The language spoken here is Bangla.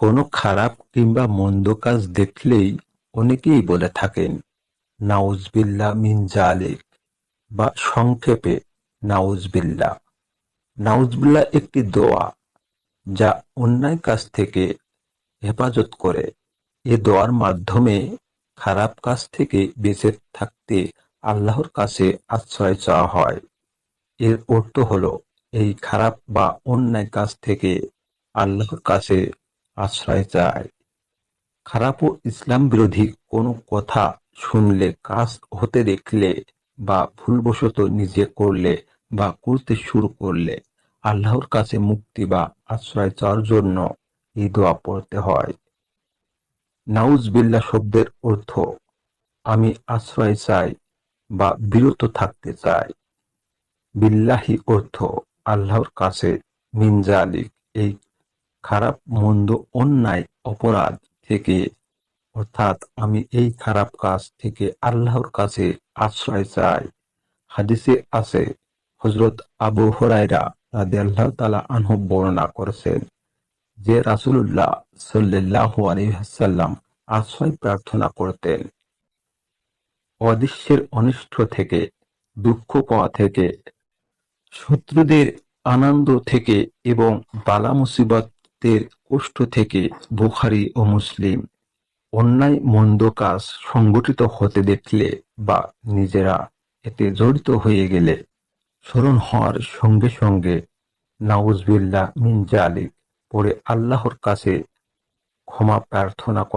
কোনো খারাপ কিংবা মন্দ কাজ দেখলেই অনেকেই বলে থাকেন নাউজবিল্লা মিন জালিক বা সংক্ষেপে নাউজবিল্লা নাউজবিল্লা একটি দোয়া যা অন্যায় কাজ থেকে হেফাজত করে। এ দোয়ার মাধ্যমে খারাপ কাজ থেকে বেঁচে থাকতে আল্লাহর কাছে আশ্রয় চাওয়া হয়। এর অর্থ হলো, এই খারাপ বা অন্যায় কাজ থেকে আল্লাহর কাছে আশ্রয় চায়। খারাপ ও ইসলাম বিরোধী কোনো কথা শুনলে, কাজ হতে দেখলে বা ভুলবশত নিজে করলে বা করতে শুরু করলে আল্লাহর কাছে মুক্তি বা আশ্রয় চাওয়ার জন্য এই দোয়া পড়তে হয়। নাউজবিল্লা শব্দের অর্থ, আমি আশ্রয় চাই বা বিরত থাকতে চাই। বিল্লাহি অর্থ, আল্লাহর কাছে মিনজালিক এই খারাপ, মন্দ, অন্যায়, অপরাধ থেকে, অর্থাৎ আমি এই খারাপ কাজ থেকে আল্লাহর কাছে আশ্রয় চাই। হাদিসে আছে হজরত আবু হরাইরা রাদিয়াল্লাহু তাআলা আনহু বর্ণনা করেছেন যে রাসূলুল্লাহ সাল্লাল্লাহু আলাইহি ওয়াসাল্লাম আশ্রয় প্রার্থনা করতেন। অদৃশ্যের অনিষ্ট থেকে, দুঃখ পাওয়া থেকে, শত্রুদের আনন্দ থেকে এবং বালা মুসিবতের কষ্ট থেকে বুখারী ও মুসলিম অন্যায় মন্দ কাজ সংগঠিত হতে দেখলে বা নিজেরা এতে জড়িত হয়ে গেলে স্মরণ হওয়ার সঙ্গে সঙ্গে নাউজবিল্লা মিন জালিক পরে আল্লাহর কাছে ক্ষমা প্রার্থনা করা